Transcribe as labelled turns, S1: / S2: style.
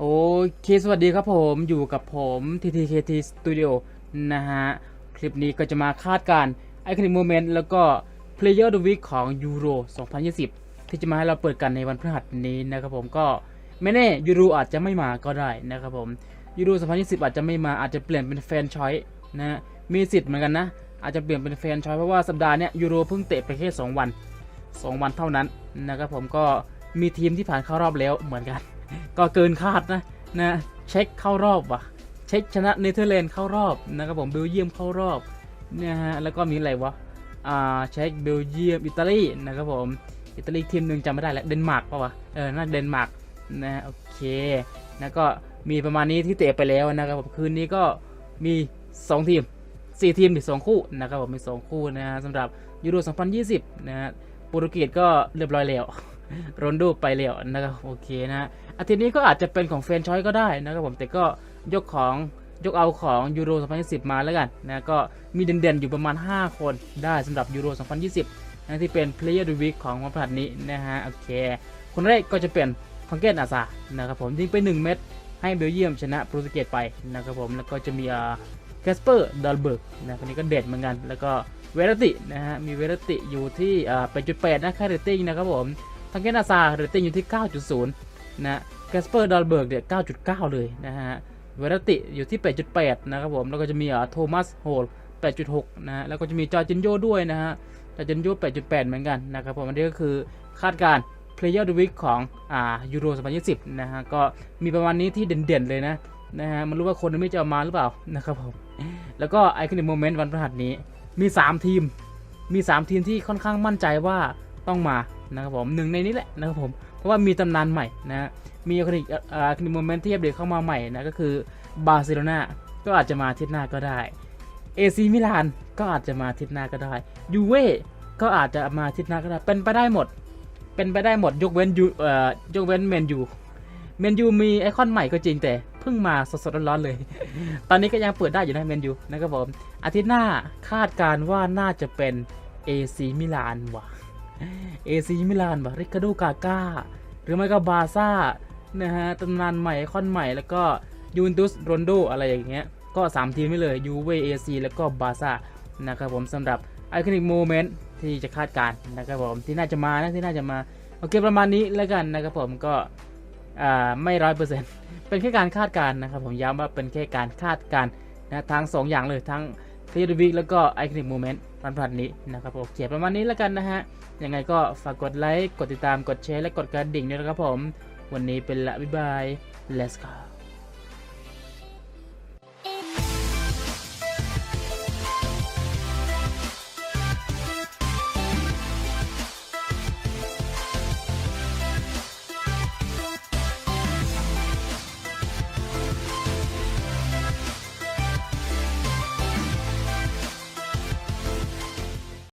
S1: โอเคสวัสดีครับผมอยู่กับผม TTKT Studio นะฮะ คลิปนี้ก็จะมาคาดการณ์ Iconic Moment แล้วก็ Player of the Week ของ Euro 2020 ที่จะมาให้เราเปิดกันในวันพฤหัสนี้นะครับผมก็ไม่แน่ยูโรอาจจะไม่มาก็ได้นะครับผมยูโร2020 อาจจะไม่มาอาจจะเปลี่ยนเป็นแฟนชอยนะฮะมีสิทธิ์เหมือนกันนะ อาจจะเปลี่ยนเป็นแฟนชอยเพราะว่าสัปดาห์นี้ยยูโรเพิ่งเตะไปแค่2วัน 2 วันเท่านั้นนะครับผมก็มีทีมที่ผ่านเข้ารอบแล้วเหมือนกัน ก็เกินคาดนะนะเช็คเข้ารอบว่ะเช็คชนะเนเธอร์แลนด์เข้ารอบนะครับผมเบลเยียมเข้ารอบนะฮะแล้วก็มีอะไรวะอ่าเช็คเบลเยียมอิตาลีนะครับผมอิตาลีทีมหนึ่งจำไม่ได้แล้วเดนมาร์กป่าวะเออน่าเดนมาร์กนะโอเคนะก็มีประมาณนี้ที่เตะไปแล้วนะครับผมคืนนี้ก็มี 2 ทีม 4 ทีมอีก2คู่นะครับผมมี 2 คู่นะฮะสำหรับยูโร 2020 นะฮะโปรตุเกสก็เรียบร้อยแล้ว โรนลโดไปแล้วนะครับโอเคนะฮะอาทิตย์นี้ก็อาจจะเป็นของแฟรนชอยก็ได้นะครับผมแต่ก็ยกของยกเอาของยูโร 2020 มาแล้วกันนะก็มีเด่นๆ อยู่ประมาณ 5 คนได้สำหรับยูโร 2020นะที่เป็น Player of the Week ของวันพฤหัสนี้นะฮะโอเค คนแรกก็จะเป็นฟังเกตอาซานะครับผมยิงไป 1 เม็ดให้เบลเยียมชนะโปรตุเกสไปนะครับผมแล้วก็จะมีแคสเปอร์ดอลเบิร์กนะคนนี้ก็เด็ดเหมือนกัน แล้วก็เวรตินะฮะมีเวรติอยู่ที่อ่า8.8นะค่าเรตติ้งนะครับผม ทังเกนาซาเรตติ้งอยู่ที่ 9.0 นะแคสเปอร์ดอลเบิร์กเนี่ย 9.9 เลยนะฮะเวรติอยู่ที่ 8.8 นะครับผม แล้วก็จะมีอ่าโทมัสโฮล 8.6 นะฮะ แล้วก็จะมีจอร์จินโยด้วยนะฮะจอร์จินโย8.8 เหมือนกันนะครับผม อันนี้ก็คือคาดการณ์ Player of the Week ของอ่ายูโร2020 นะฮะ ก็มีประมาณนี้ที่เด่นๆ เลยนะนะฮะ มันรู้ว่าคนไม่จะมาหรือเปล่านะครับผม แล้วก็ไอคอนิกโมเมนต์วันพฤหัสนี้ มี 3 ทีม มี 3 ทีมที่ค่อนข้างมั่นใจว่าต้องมา นะครับผมหนึ่งในนี้แหละนะครับผมเพราะว่ามีตำนานใหม่นะมีคลิกอ่าคลิกโมเมนต์ที่อัปเดตเข้ามาใหม่นะก็คือบาร์เซโลนาก็อาจจะมาอาทิตย์หน้าก็ได้เอซีมิลานก็อาจจะมาอาทิตย์หน้าก็ได้ยูเว่ก็อาจจะมาอาทิตย์หน้าก็ได้เป็นไปได้หมด เป็นไปได้หมดยกเว้นยูเอ่อยกเว้นเมนยูเมนยูมีไอคอนใหม่ก็จริงแต่เพิ่งมาสดๆร้อนๆเลย ตอนนี้ก็ยังเปิดได้อยู่นะเมนยูนะครับผมอาทิตย์หน้าคาดการณ์ว่าน่าจะเป็นเอซีมิลานว่ะ เอซีมิลานบาริคาโดกาก้า หรือไม่ก็บาซ่านะฮะตำนานใหม่คอนใหม่แล้วก็ยูเวนตุสโรนโดอะไรอย่างเงี้ย ก็ 3 ทีมไม่เลยยูเวเอซีแล้วก็บาซ่านะครับผมสำหรับไอคอนิกโมเมนต์ที่จะคาดการนะครับผมที่น่าจะมานะที่น่าจะมา โอเคประมาณนี้แล้วกันนะครับผมก็ไม่ร้อยเปอร์เซ็นต์เป็นแค่การคาดการนะครับผมย้ำว่าเป็นแค่การคาดการนะทั้งสองอย่างเลยทั้ง เทเลวิกแล้วก็ไอคอนิกโมเมนต์วันพฤหัสนี้นะครับผมโอเคประมาณนี้แล้วกันนะฮะยังไงก็ฝากกดไลค์กดติดตามกดแชร์และกดกระดิ่งด้วยนะครับผม วันนี้เป็นละบ๊ายบาย let's go